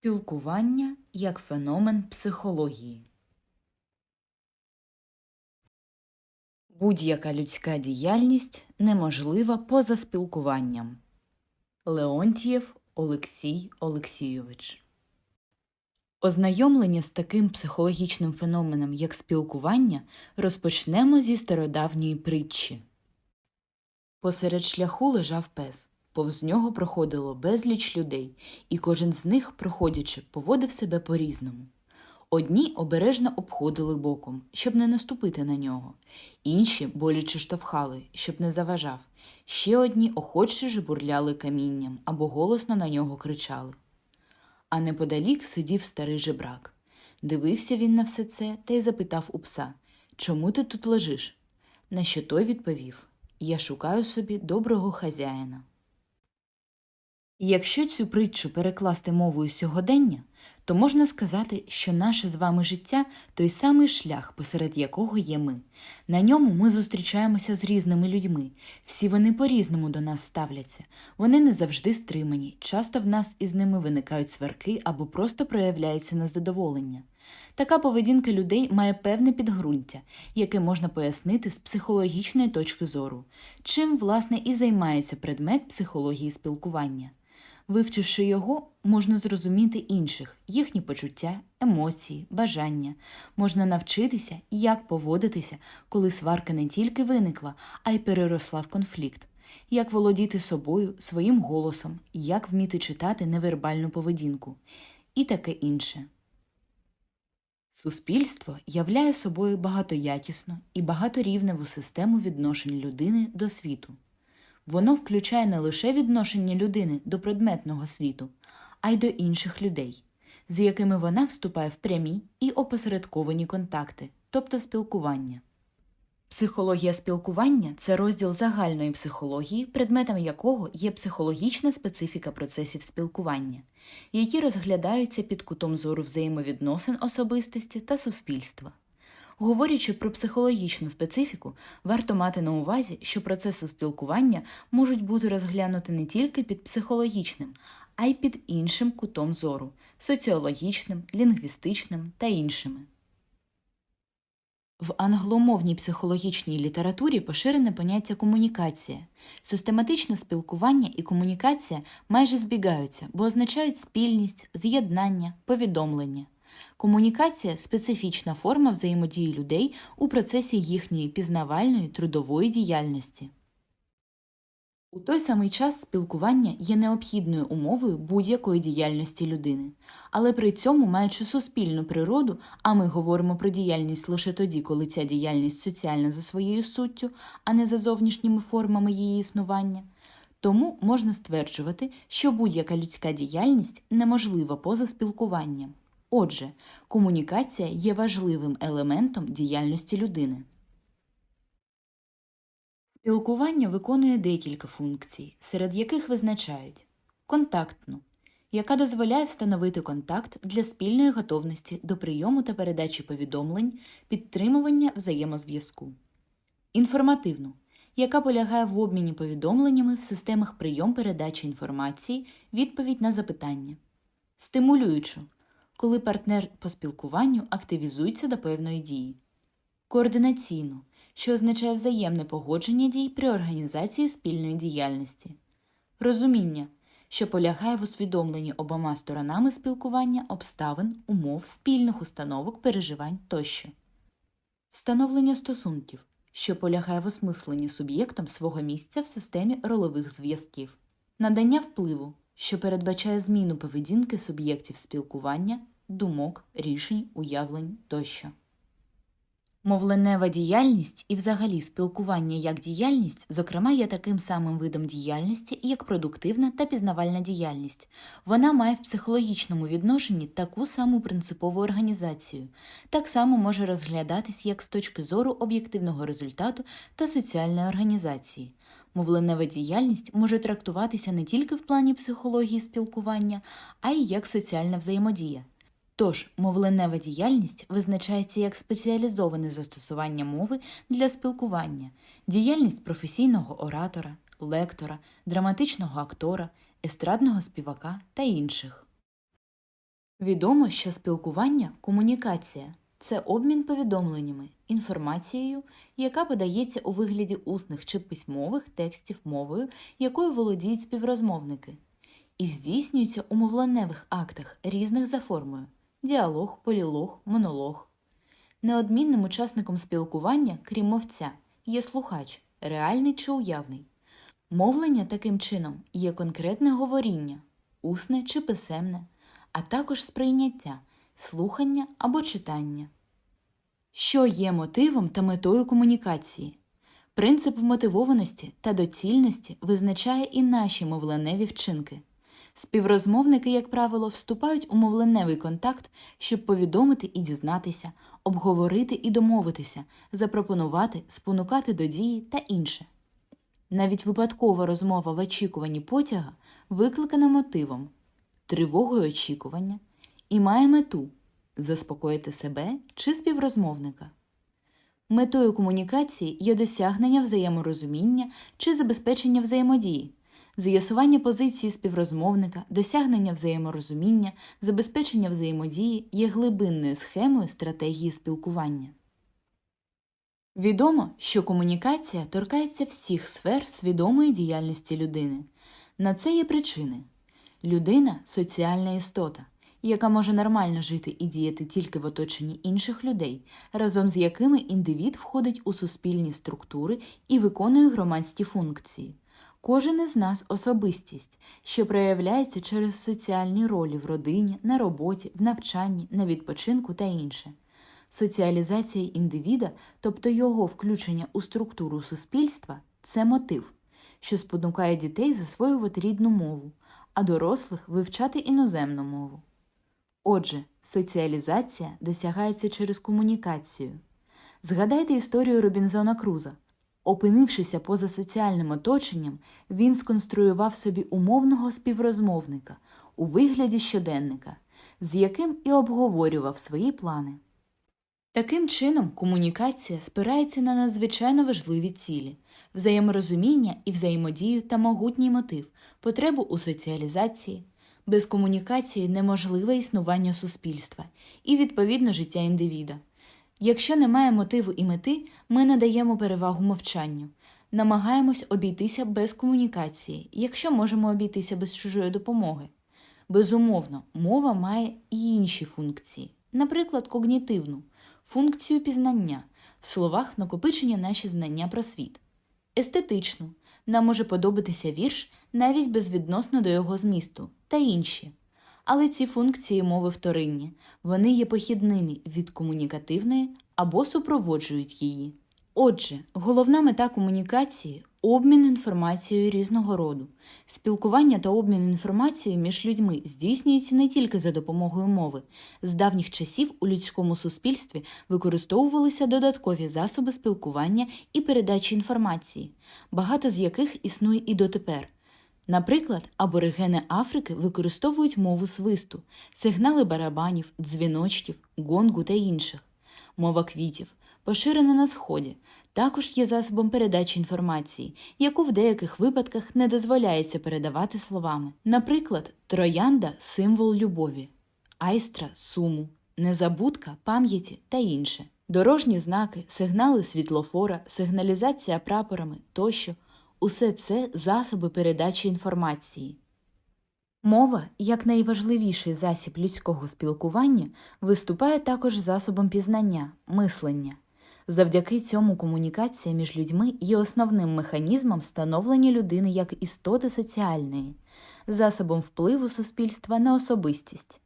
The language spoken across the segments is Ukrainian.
Спілкування як феномен психології. Будь-яка людська діяльність неможлива поза спілкуванням. Леонтієв Олексій Олексійович. Ознайомлення з таким психологічним феноменом, як спілкування, розпочнемо зі стародавньої притчі. Посеред шляху лежав пес. Повз нього проходило безліч людей, і кожен з них, проходячи, поводив себе по-різному. Одні обережно обходили боком, щоб не наступити на нього, інші боляче штовхали, щоб не заважав, ще одні охоче жебурляли камінням або голосно на нього кричали. А неподалік сидів старий жебрак. Дивився він на все це та й запитав у пса Чому ти тут лежиш? На що той відповів Я шукаю собі доброго хазяїна. Якщо цю притчу перекласти мовою сьогодення, то можна сказати, що наше з вами життя той самий шлях, посеред якого є ми. На ньому ми зустрічаємося з різними людьми, всі вони по-різному до нас ставляться, вони не завжди стримані, часто в нас із ними виникають сварки або просто проявляється незадоволення. Така поведінка людей має певне підґрунтя, яке можна пояснити з психологічної точки зору, чим, власне, і займається предмет психології спілкування. Вивчивши його, можна зрозуміти інших, їхні почуття, емоції, бажання. Можна навчитися, як поводитися, коли сварка не тільки виникла, а й переросла в конфлікт, як володіти собою, своїм голосом, як вміти читати невербальну поведінку і таке інше. Суспільство являє собою багатоякісну і багаторівневу систему відношень людини до світу. Воно включає не лише відношення людини до предметного світу, а й до інших людей, з якими вона вступає в прямі і опосередковані контакти, тобто спілкування. Психологія спілкування це розділ загальної психології, предметом якого є психологічна специфіка процесів спілкування, які розглядаються під кутом зору взаємовідносин особистості та суспільства. Говорячи про психологічну специфіку, варто мати на увазі, що процеси спілкування можуть бути розглянуті не тільки під психологічним, а й під іншим кутом зору соціологічним, лінгвістичним та іншими. В англомовній психологічній літературі поширене поняття комунікація. Систематичне спілкування і комунікація майже збігаються, бо означають спільність, з'єднання, повідомлення. Комунікація специфічна форма взаємодії людей у процесі їхньої пізнавальної трудової діяльності. У той самий час спілкування є необхідною умовою будь-якої діяльності людини, але при цьому маючи суспільну природу, а ми говоримо про діяльність лише тоді, коли ця діяльність соціальна за своєю суттю, а не за зовнішніми формами її існування. Тому можна стверджувати, що будь-яка людська діяльність неможлива поза спілкуванням. Отже, комунікація є важливим елементом діяльності людини. Спілкування виконує декілька функцій, серед яких визначають контактну, яка дозволяє встановити контакт для спільної готовності до прийому та передачі повідомлень, підтримування взаємозв'язку, інформативну, яка полягає в обміні повідомленнями в системах прийом передачі інформації, відповідь на запитання, стимулюючу, коли партнер по спілкуванню активізується до певної дії, координаційну що означає взаємне погодження дій при організації спільної діяльності, розуміння, що полягає в усвідомленні обома сторонами спілкування обставин, умов, спільних установок, переживань тощо, встановлення стосунків, що полягає в осмисленні суб'єктом свого місця в системі ролових зв'язків, надання впливу, що передбачає зміну поведінки суб'єктів спілкування, думок, рішень, уявлень тощо. Мовленева діяльність і взагалі спілкування як діяльність, зокрема, є таким самим видом діяльності, як продуктивна та пізнавальна діяльність. Вона має в психологічному відношенні таку саму принципову організацію, так само може розглядатись як з точки зору об'єктивного результату та соціальної організації. Мовленева діяльність може трактуватися не тільки в плані психології спілкування, а й як соціальна взаємодія. Тож, мовленева діяльність визначається як спеціалізоване застосування мови для спілкування, діяльність професійного оратора, лектора, драматичного актора, естрадного співака та інших. Відомо, що спілкування комунікація це обмін повідомленнями, інформацією, яка подається у вигляді усних чи письмових текстів мовою, якою володіють співрозмовники, і здійснюється у мовленевих актах різних за формою діалог, полілог, монолог. Неодмінним учасником спілкування, крім мовця, є слухач, реальний чи уявний. Мовлення таким чином є конкретне говоріння, усне чи писемне, а також сприйняття, слухання або читання. Що є мотивом та метою комунікації? Принцип мотивованості та доцільності визначає і наші мовленеві вчинки. Співрозмовники, як правило, вступають у мовленевий контакт, щоб повідомити і дізнатися, обговорити і домовитися, запропонувати, спонукати до дії та інше. Навіть випадкова розмова в очікуванні потяга викликана мотивом, тривогою очікування і має мету заспокоїти себе чи співрозмовника. Метою комунікації є досягнення взаєморозуміння чи забезпечення взаємодії, з'ясування позиції співрозмовника, досягнення взаєморозуміння, забезпечення взаємодії є глибинною схемою стратегії спілкування. Відомо, що комунікація торкається всіх сфер свідомої діяльності людини. На це є причини. Людина соціальна істота, яка може нормально жити і діяти тільки в оточенні інших людей, разом з якими індивід входить у суспільні структури і виконує громадські функції. Кожен із нас особистість, що проявляється через соціальні ролі в родині, на роботі, в навчанні, на відпочинку та інше. Соціалізація індивіда, тобто його включення у структуру суспільства, це мотив, що спонукає дітей засвоювати рідну мову, а дорослих вивчати іноземну мову. Отже, соціалізація досягається через комунікацію. Згадайте історію Робінзона Круза. Опинившися поза соціальним оточенням, він сконструював собі умовного співрозмовника у вигляді щоденника, з яким і обговорював свої плани. Таким чином, комунікація спирається на надзвичайно важливі цілі взаєморозуміння і взаємодію та могутній мотив, потребу у соціалізації. Без комунікації неможливе існування суспільства і, відповідно, життя індивіда. Якщо немає мотиву і мети, ми надаємо перевагу мовчанню, намагаємось обійтися без комунікації, якщо можемо обійтися без чужої допомоги. Безумовно, мова має і інші функції, наприклад, когнітивну функцію пізнання, в словах накопичення наші знання про світ, естетичну, нам може подобатися вірш навіть безвідносно до його змісту, та інші. Але ці функції мови вторинні, вони є похідними від комунікативної або супроводжують її. Отже, головна мета комунікації обмін інформацією різного роду. Спілкування та обмін інформацією між людьми здійснюється не тільки за допомогою мови. З давніх часів у людському суспільстві використовувалися додаткові засоби спілкування і передачі інформації, багато з яких існує і дотепер. Наприклад, аборигени Африки використовують мову свисту, сигнали барабанів, дзвіночків, гонгу та інших. Мова квітів, поширена на Сході, також є засобом передачі інформації, яку в деяких випадках не дозволяється передавати словами. Наприклад, троянда символ любові, айстра суму, незабудка пам'яті та інше. Дорожні знаки, сигнали світлофора, сигналізація прапорами тощо усе це засоби передачі інформації. Мова, як найважливіший засіб людського спілкування, виступає також засобом пізнання, мислення. Завдяки цьому комунікація між людьми є основним механізмом становлення людини як істоти соціальної, засобом впливу суспільства на особистість.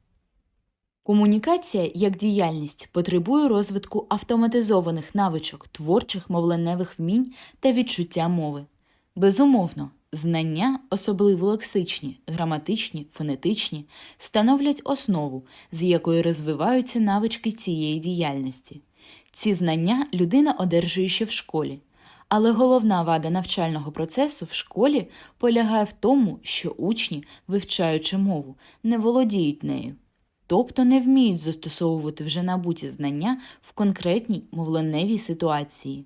Комунікація як діяльність потребує розвитку автоматизованих навичок, творчих мовленевих вмінь та відчуття мови. Безумовно, знання, особливо лексичні, граматичні, фонетичні, становлять основу, з якої розвиваються навички цієї діяльності. Ці знання людина одержує ще в школі. Але головна вада навчального процесу в школі полягає в тому, що учні, вивчаючи мову, не володіють нею, тобто не вміють застосовувати вже набуті знання в конкретній мовленевій ситуації.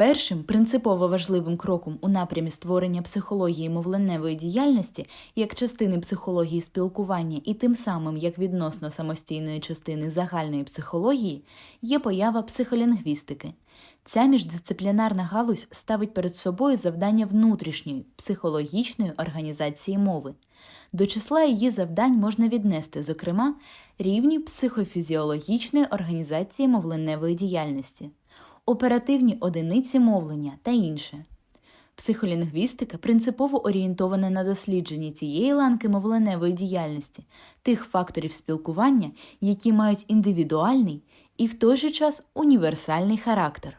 Першим принципово важливим кроком у напрямі створення психології мовленневої діяльності як частини психології спілкування і тим самим як відносно самостійної частини загальної психології є поява психолінгвістики. Ця міждисциплінарна галузь ставить перед собою завдання внутрішньої психологічної організації мови. До числа її завдань можна віднести, зокрема, рівні психофізіологічної організації мовленневої діяльності оперативні одиниці мовлення та інше. Психолінгвістика принципово орієнтована на дослідження цієї ланки мовленевої діяльності, тих факторів спілкування, які мають індивідуальний і в той же час універсальний характер.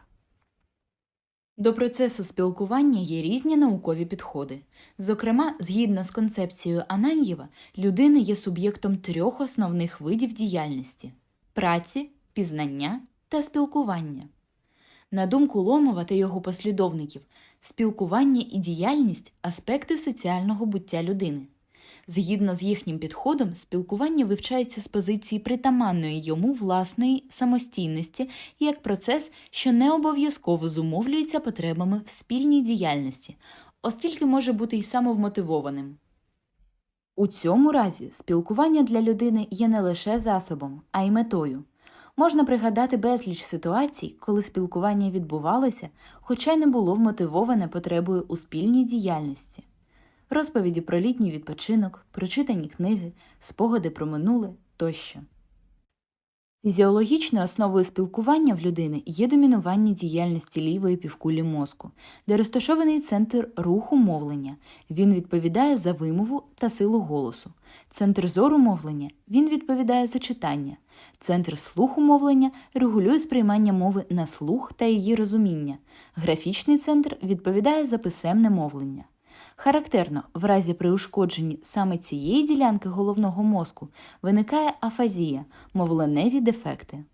До процесу спілкування є різні наукові підходи. Зокрема, згідно з концепцією Ананьєва, людина є суб'єктом трьох основних видів діяльності праці, пізнання та спілкування. На думку Ломова та його послідовників, спілкування і діяльність аспекти соціального буття людини. Згідно з їхнім підходом, спілкування вивчається з позиції притаманної йому власної самостійності як процес, що не обов'язково зумовлюється потребами в спільній діяльності, оскільки може бути й самовмотивованим. У цьому разі спілкування для людини є не лише засобом, а й метою. Можна пригадати безліч ситуацій, коли спілкування відбувалося, хоча й не було вмотивоване потребою у спільній діяльності. Розповіді про літній відпочинок, прочитані книги, спогади про минуле тощо. Фізіологічною основою спілкування в людини є домінування діяльності лівої півкулі мозку, де розташований центр руху мовлення. Він відповідає за вимову та силу голосу. Центр зору мовлення він відповідає за читання. Центр слуху мовлення регулює сприймання мови на слух та її розуміння. Графічний центр відповідає за писемне мовлення. Характерно, в разі при ушкодженні саме цієї ділянки головного мозку виникає афазія, мовленеві дефекти.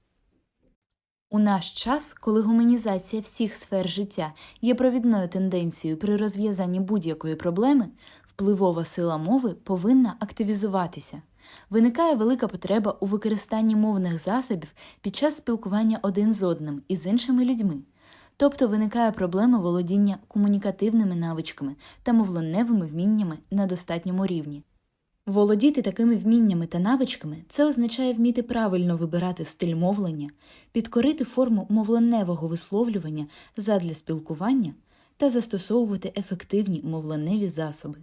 У наш час, коли гуманізація всіх сфер життя є провідною тенденцією при розв'язанні будь-якої проблеми, впливова сила мови повинна активізуватися. Виникає велика потреба у використанні мовних засобів під час спілкування один з одним і з іншими людьми. Тобто виникає проблема володіння комунікативними навичками та мовленевими вміннями на достатньому рівні. Володіти такими вміннями та навичками це означає вміти правильно вибирати стиль мовлення, підкорити форму мовленевого висловлювання задля спілкування та застосовувати ефективні мовленеві засоби.